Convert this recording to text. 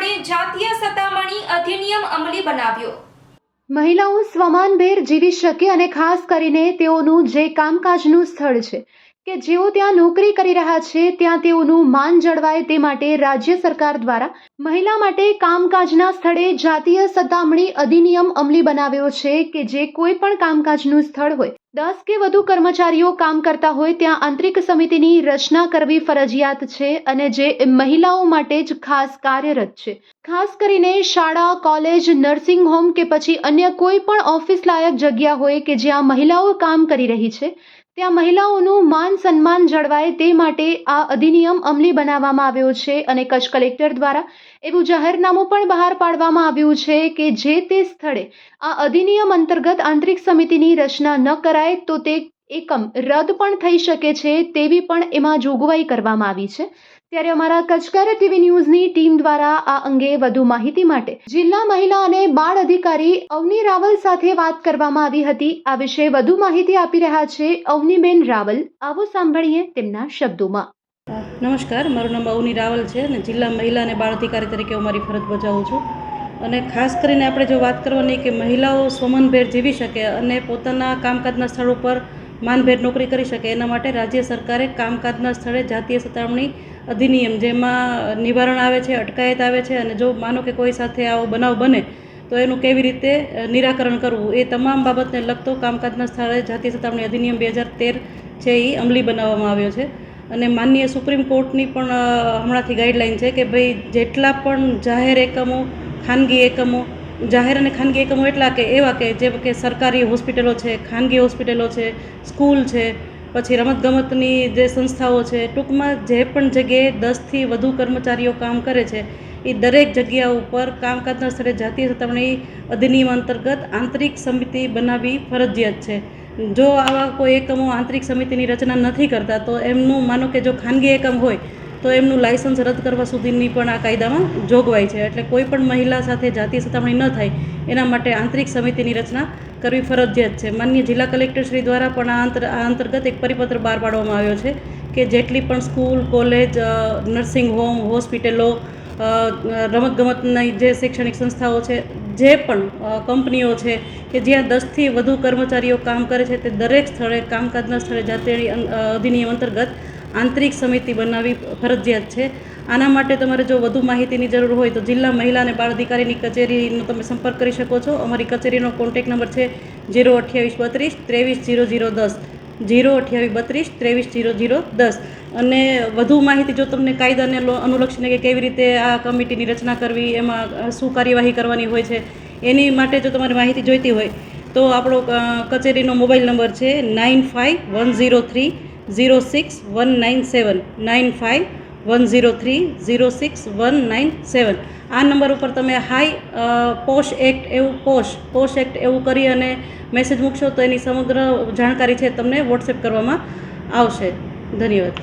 બોર્ડે જાતીય સતામણી અધિનિયમ અમલી બનાવ્યો. મહિલાઓ સ્વમાનભેર જીવી શકે અને ખાસ કરીને તેઓનું જે કામકાજનું સ્થળ છે, કે જેઓ ત્યાં નોકરી કરી રહ્યા છે, ત્યાં તેઓનું માન જળવાય તે માટે રાજ્ય સરકાર દ્વારા મહિલા માટે કામકાજના સ્થળે જાતીય સતામણી અધિનિયમ અમલી બનાવ્યો છે, કે જે કોઈ પણ કામકાજનું સ્થળ હોય દસ કે વધુ કર્મચારીઓ કામ કરતા હોય ત્યાં આંતરિક સમિતિની રચના કરવી ફરજિયાત છે અને જે મહિલાઓ માટે જ ખાસ કાર્યરત છે. ખાસ કરીને શાળા, કોલેજ, નર્સિંગ હોમ કે પછી અન્ય કોઈ પણ ઓફિસ લાયક જગ્યા હોય કે જ્યાં મહિલાઓ કામ કરી રહી છે ત્યાં મહિલાઓનું માન સન્માન જળવાય તે માટે આ અધિનિયમ અમલી બનાવવામાં આવ્યો છે અને કચ્છ કલેક્ટર દ્વારા એવું જાહેરનામું પણ બહાર પાડવામાં આવ્યું છે કે જે તે સ્થળે આ અધિનિયમ અંતર્ગત આંતરિક સમિતિની રચના ન કરાય તો તે એકમ રદ પણ થઈ શકે છે તેવી પણ એમાં જોગવાઈ કરવામાં આવી છે. ત્યારે અમારા કચકર ટીવી ન્યૂઝની ટીમ દ્વારા આ અંગે વધુ માહિતી માટે જિલ્લા મહિલા અને બાળ અધિકારી અવની રાવલ સાથે વાત કરવામાં આવી હતી. આ વિશે વધુ માહિતી આપી રહ્યા છે અવનીબેન રાવલ. આવો સાંભળીએ તેમના શબ્દોમાં. નમસ્કાર, મારું નામ અવની રાવલ છે અને જિલ્લા મહિલા અને બાળ અધિકારી તરીકે હું મારી ફરજ બજાવું છું. અને ખાસ કરીને આપણે જો વાત કરવાની કે મહિલાઓ સ્વમનભેર જીવી શકે અને પોતાના કામકાજના સ્થળ ઉપર માનભેર નોકરી કરી શકે. એના માટે રાજ્ય સરકારે કામકાજના સ્થળે જાતીય સતામણી અધિનિયમ, જેમાં નિવારણ આવે છે, અટકાયત આવે છે અને જો માનો કે કોઈ સાથે આવો બનાવ બને, તો એનું કેવી રીતે નિરાકરણ કરવું? એ તમામ બાબતને લગતો કામકાજના સ્થળે જાતીય સતામણી અધિનિયમ બે હજાર તેર છે એ અમલી બનાવવામાં આવ્યો છે. અને માનનીય સુપ્રીમ કોર્ટની પણ હમણાંથી ગાઈડલાઈન છે કે ભાઈ જેટલા પણ જાહેર એકમો, ખાનગી એકમો જાહેર અને ખાનગી એકમો એટલા કે એવા કે જેમ કે સરકારી હોસ્પિટલો છે, ખાનગી હોસ્પિટલો છે, સ્કૂલ છે, પછી રમતગમતની જે સંસ્થાઓ છે, ટૂંકમાં જે પણ જગ્યાએ દસથી વધુ કર્મચારીઓ કામ કરે છે એ દરેક જગ્યા ઉપર કામકાજના સ્થળે જાતીય સતામણી અધિનિયમ અંતર્ગત આંતરિક સમિતિ બનાવવી ફરજિયાત છે. જો આવા કોઈ એકમો આંતરિક સમિતિની રચના નથી કરતા, તો એમનું માનો કે જો ખાનગી એકમ હોય તો એમનું લાયસન્સ રદ કરવા સુધીની પણ આ કાયદામાં જોગવાઈ છે. એટલે કોઈ પણ મહિલા સાથે જાતીય સતામણી ન થાય, એના માટે આંતરિક સમિતિની રચના કરવી ફરજિયાત છે. માન્ય જિલ્લા કલેક્ટરશ્રી દ્વારા પણ આ અંતર, આ અંતર્ગત એક પરિપત્ર બહાર પાડવામાં આવ્યો છે કે જેટલી પણ સ્કૂલ, કોલેજ નર્સિંગ હોમ, હોસ્પિટલો રમતગમતની જે શૈક્ષણિક સંસ્થાઓ છે, જે પણ કંપનીઓ છે કે જ્યાં દસથી વધુ કર્મચારીઓ કામ કરે છે, તે દરેક સ્થળે, કામકાજના સ્થળે જાતે અધિનિયમ અંતર્ગત આંતરિક સમિતિ બનાવવી ફરજિયાત છે. આના માટે તમારે જો વધુ માહિતીની જરૂર હોય તો જિલ્લા મહિલા અને બાળ અધિકારીની કચેરીનો તમે સંપર્ક કરી શકો છો. અમારી કચેરીનો કોન્ટેક નંબર છે જીરો અઠ્યાવીસ બત્રીસ ત્રેવીસ જીરો જીરો દસ. જીરો અઠ્યાવીસ બત્રીસ ત્રેવીસ જીરો જીરો દસ. અને વધુ માહિતી જો તમને કાયદાને અનુલક્ષીને કે કેવી રીતે આ કમિટીની રચના કરવી, એમાં શું કાર્યવાહી કરવાની હોય છે, એની માટે જો તમારે માહિતી જોઈતી હોય તો આપણો કચેરીનો મોબાઈલ નંબર છે nine five one zero three zero six one nine seven nine five one zero three zero six one nine seven. આ નંબર ઉપર તમે હાઈ પોશ એક્ટ એવું, પોશ પોશ એક્ટ એવું કરી અને મેસેજ મૂકશો તો એની સમગ્ર જાણકારી છે તમને વોટ્સએપ કરવામાં આવશે. ધન્યવાદ.